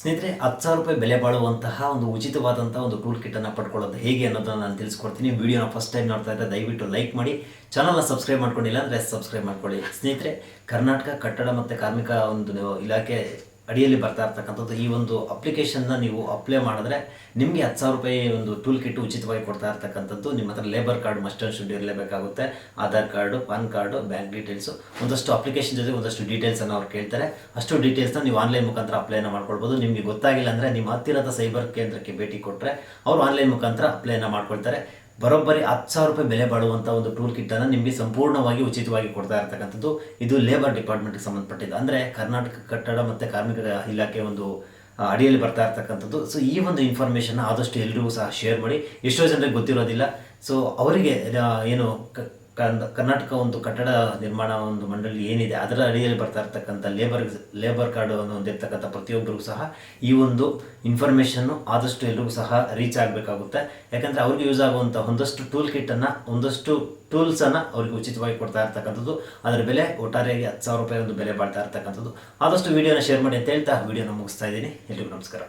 ಸ್ನೇಹಿತರೆ, ಹತ್ತು ಸಾವಿರ ರೂಪಾಯಿ ಬೆಲೆ ಬಾಳುವಂತಹ ಒಂದು ಉಚಿತವಾದಂತಹ ಒಂದು ಟೂಲ್ ಕಿಟ್ಟನ್ನು ಪಡ್ಕೊಳ್ಳೋದು ಹೇಗೆ ಅನ್ನೋದನ್ನು ನಾನು ತಿಳಿಸ್ಕೊಡ್ತೀನಿ. ವಿಡಿಯೋನ ಫಸ್ಟ್ ಟೈಮ್ ನೋಡ್ತಾ ಇದ್ದರೆ ದಯವಿಟ್ಟು ಲೈಕ್ ಮಾಡಿ. ಚಾನಲ್ನ ಸಬ್ಸ್ಕ್ರೈಬ್ ಮಾಡ್ಕೊಂಡಿಲ್ಲ ಅಂದರೆ ಸಬ್ಸ್ಕ್ರೈಬ್ ಮಾಡ್ಕೊಳ್ಳಿ. ಸ್ನೇಹಿತರೆ, ಕರ್ನಾಟಕ ಕಟ್ಟಡ ಮತ್ತು ಕಾರ್ಮಿಕ ಒಂದು ಇಲಾಖೆ ಅಡಿಯಲ್ಲಿ ಬರ್ತಾ ಇರ್ತಕ್ಕಂಥದ್ದು, ಈ ಒಂದು ಅಪ್ಲಿಕೇಶನ್ನ ನೀವು ಅಪ್ಲೈ ಮಾಡಿದ್ರೆ ನಿಮಗೆ ಹತ್ತು ಸಾವಿರ ರೂಪಾಯಿ ಒಂದು ಟೂಲ್ ಕಿಟ್ ಉಚಿತವಾಗಿ ಕೊಡ್ತಾ ಇರ್ತಕ್ಕಂಥದ್ದು. ನಿಮ್ಮ ಹತ್ರ labour card must or should ಇರಲೇಬೇಕಾಗುತ್ತೆ. Aadhaar card PAN card bank details ಒಂದಷ್ಟು ಅಪ್ಲಿಕೇಶನ್ ಜೊತೆ ಒಂದಷ್ಟು ಡೀಟೇಲ್ಸನ್ನು ಅವ್ರು ಕೇಳ್ತಾರೆ. ಅಷ್ಟು ಡೀಟೇಲ್ಸ್ನ ನೀವು ಆನ್ಲೈನ್ ಮುಖಾಂತರ ಅಪ್ಲೈನ ಮಾಡ್ಕೊಳ್ಬೋದು. ನಿಮಗೆ ಗೊತ್ತಾಗಿಲ್ಲ ಅಂದರೆ ನಿಮ್ಮ ಹತ್ತಿರದ ಸೈಬರ್ ಕೇಂದ್ರಕ್ಕೆ ಭೇಟಿ ಕೊಟ್ಟರೆ ಅವರು ಆನ್ಲೈನ್ ಮುಖಾಂತರ ಅಪ್ಲೈನ ಮಾಡ್ಕೊಳ್ತಾರೆ. ಬರೋಬ್ಬರಿ ಹತ್ತು ಸಾವಿರ ರೂಪಾಯಿ ಬೆಲೆ ಬಾಳುವಂಥ ಒಂದು ಟೂಲ್ ಕಿಟ್ಟನ್ನು ನಿಮಗೆ ಸಂಪೂರ್ಣವಾಗಿ ಉಚಿತವಾಗಿ ಕೊಡ್ತಾ ಇರ್ತಕ್ಕಂಥದ್ದು. ಇದು ಲೇಬರ್ ಡಿಪಾರ್ಟ್ಮೆಂಟ್ಗೆ ಸಂಬಂಧಪಟ್ಟಿದ್ದು. ಅಂದರೆ ಕರ್ನಾಟಕ ಕಟ್ಟಡ ಮತ್ತು ಕಾರ್ಮಿಕ ಇಲಾಖೆ ಒಂದು ಅಡಿಯಲ್ಲಿ ಬರ್ತಾ ಇರ್ತಕ್ಕಂಥದ್ದು. ಸೊ ಈ ಒಂದು ಇನ್ಫಾರ್ಮೇಷನ್ ಆದಷ್ಟು ಎಲ್ರಿಗೂ ಸಹ ಶೇರ್ ಮಾಡಿ. ಎಷ್ಟೋ ಜನರಿಗೆ ಗೊತ್ತಿರೋದಿಲ್ಲ. ಸೊ ಅವರಿಗೆ ಏನು ಕ- ಕರ್ನಾಟಕ ಒಂದು ಕಟ್ಟಡ ನಿರ್ಮಾಣ ಒಂದು ಮಂಡಳಿ ಏನಿದೆ, ಅದರ ಅಡಿಯಲ್ಲಿ ಬರ್ತಾ ಇರ್ತಕ್ಕಂಥ ಲೇಬರ್ ಲೇಬರ್ ಕಾರ್ಡ್ ಅನ್ನು ಹೊಂದಿರತಕ್ಕಂಥ ಪ್ರತಿಯೊಬ್ಬರಿಗೂ ಸಹ ಈ ಒಂದು ಇನ್ಫಾರ್ಮೇಷನ್ನು ಆದಷ್ಟು ಎಲ್ರಿಗೂ ಸಹ ರೀಚ್ ಆಗಬೇಕಾಗುತ್ತೆ. ಯಾಕಂದರೆ ಅವ್ರಿಗೆ ಯೂಸ್ ಆಗುವಂಥ ಒಂದಷ್ಟು ಟೂಲ್ ಕಿಟ್ಟನ್ನು ಒಂದಷ್ಟು ಟೂಲ್ಸನ್ನು ಅವ್ರಿಗೆ ಉಚಿತವಾಗಿ ಕೊಡ್ತಾ ಇರ್ತಕ್ಕಂಥದ್ದು. ಅದರ ಬೆಲೆ ಒಟ್ಟಾರೆಯಾಗಿ ಹತ್ತು ಸಾವಿರ ರೂಪಾಯಿ ಒಂದು ಬೆಲೆ ಬಾಳ್ತಾ ಇರ್ತಕ್ಕಂಥದ್ದು. ಆದಷ್ಟು ವೀಡಿಯೋನ ಶೇರ್ ಮಾಡಿ ಅಂತ ಹೇಳ್ತಾ ವೀಡಿಯೋನ ಮುಗಿಸ್ತಾ ಇದ್ದೀನಿ. ಎಲ್ರಿಗೂ ನಮಸ್ಕಾರ.